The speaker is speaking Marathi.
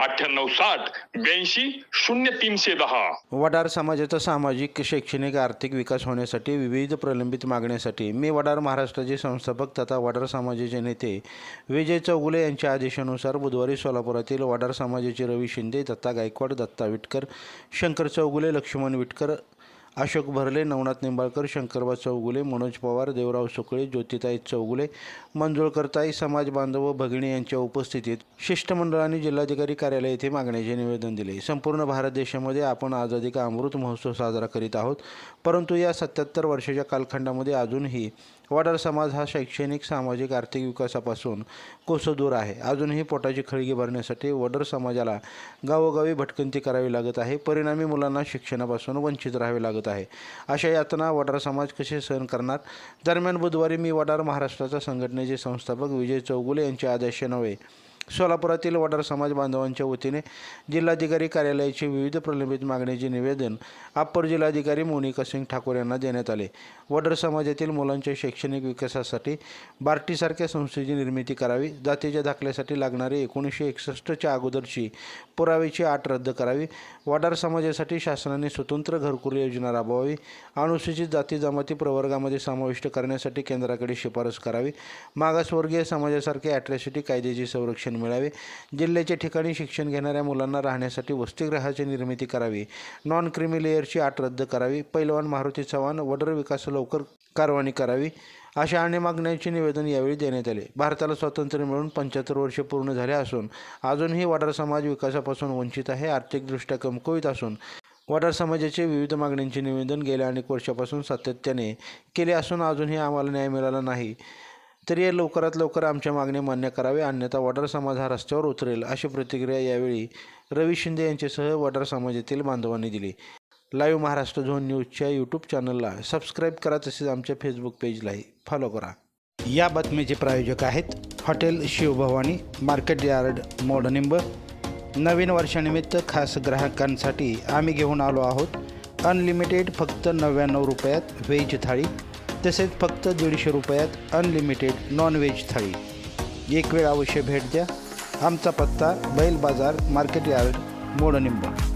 अठ्ठ्याण्णव साठ ब्याऐंशी शून्य तीनशे दहा. वडार समाजाचा सामाजिक शैक्षणिक आर्थिक विकास होण्यासाठी विविध प्रलंबित मागण्यासाठी मी वडार महाराष्ट्राचे संस्थापक तथा वडार समाजाचे नेते विजय चौगुले यांच्या आदेशानुसार बुधवारी सोलापुरातील वडार समाजाचे रवी शिंदे दत्ता गायकवाड दत्ता विटकर शंकर चौगुले लक्ष्मण विटकर अशोक भरले नवनाथ निंबाळकर शंकरबा चौगुले मनोज पवार देवराव सुकळे ज्योतिताई चौगुले मंजुळकरताई समाज बांधव भगिनी यांच्या उपस्थितीत शिष्टमंडळाने जिल्हाधिकारी कार्यालय येथे मागण्याचे निवेदन दिले. संपूर्ण भारत देशामध्ये आपण आझादी का अमृत महोत्सव साजरा करीत आहोत परंतु या सत्याहत्तर वर्षाच्या कालखंडामध्ये अजूनही वडार समाज हा शैक्षणिक सामाजिक आर्थिक विकासापासून कोसदूर आहे. अजूनही पोटाची खळगी भरण्यासाठी वडर समाजाला गावोगावी भटकंती करावी लागत आहे. परिणामी मुलांना शिक्षणापासून वंचित राहावे लागत आहे. अशा यातना वडार समाज कसे सहन करणार? दरम्यान बुधवारी मी वडार महाराष्ट्राचा संघटनेचे संस्थापक विजय चौगुले यांच्या आदेशान्वये सोलापुरातील वडार समाज बांधवांच्या वतीने जिल्हाधिकारी कार्यालयाचे विविध प्रलंबित मागणीचे निवेदन अप्पर जिल्हाधिकारी मोनिका सिंग ठाकूर यांना देण्यात आले. वडर समाजातील मुलांच्या शैक्षणिक विकासासाठी बार्टीसारख्या संस्थेची निर्मिती करावी जातीच्या दाखल्यासाठी लागणारी एकोणीसशे एकसष्टच्या अगोदरची पुराव्याची आट रद्द करावी वडार समाजासाठी शासनाने स्वतंत्र घरकुल योजना राबवावी अनुसूचित जाती जमाती प्रवर्गामध्ये समाविष्ट करण्यासाठी केंद्राकडे शिफारस करावी मागासवर्गीय समाजासारखे ॲट्रॅसिटी कायद्याचे संरक्षण मिळावे. जिल्ह्याच्या ठिकाणी शिक्षण घेणाऱ्या मुलांना राहण्यासाठी वसतिगृहाची निर्मिती करावी. नॉन क्रिमी लेयरची आट रद्द करावी. पैलवान मारुती चव्हाण वडर विकास लवकर कारवाई करावी अशा अन्य मागण्यांचे निवेदन यावेळी देण्यात आले. भारताला स्वातंत्र्य मिळून पंच्याहत्तर वर्षे पूर्ण झाले असून अजूनही वडार समाज विकासापासून वंचित आहे आर्थिकदृष्ट्या कमकुवित असून. वडार समाजाचे विविध मागण्यांचे निवेदन गेल्या अनेक वर्षापासून सातत्याने केले असून अजूनही आम्हाला न्याय मिळाला नाही. तरी या लवकरात लवकर आमच्या मागण्या मान्य करावे अन्यथा वडार समाज हा रस्त्यावर उतरेल अशी प्रतिक्रिया यावेळी रवी शिंदे यांच्यासह वडार समाजातील बांधवांनी दिली. लाईव्ह महाराष्ट्र झोन न्यूजच्या यूट्यूब चॅनलला सबस्क्राईब करा तसेच आमच्या फेसबुक पेजलाही फॉलो करा. या बातमीचे प्रायोजक आहेत hotel Shivbhavani market yard Modnimb नवीन वर्षानिमित्त खास ग्राहकांसाठी आम्ही घेऊन आलो आहोत. अनलिमिटेड फक्त नव्याण्णव रुपयात व्हेज थाळी. तसेच फक्त दीडशे रुपयात अनलिमिटेड नॉनव्हेज थाळी. एक वेळ अवश्य भेट द्या. आमचा पत्ता बैल बाजार मार्केट यार्ड मोडनिंबा.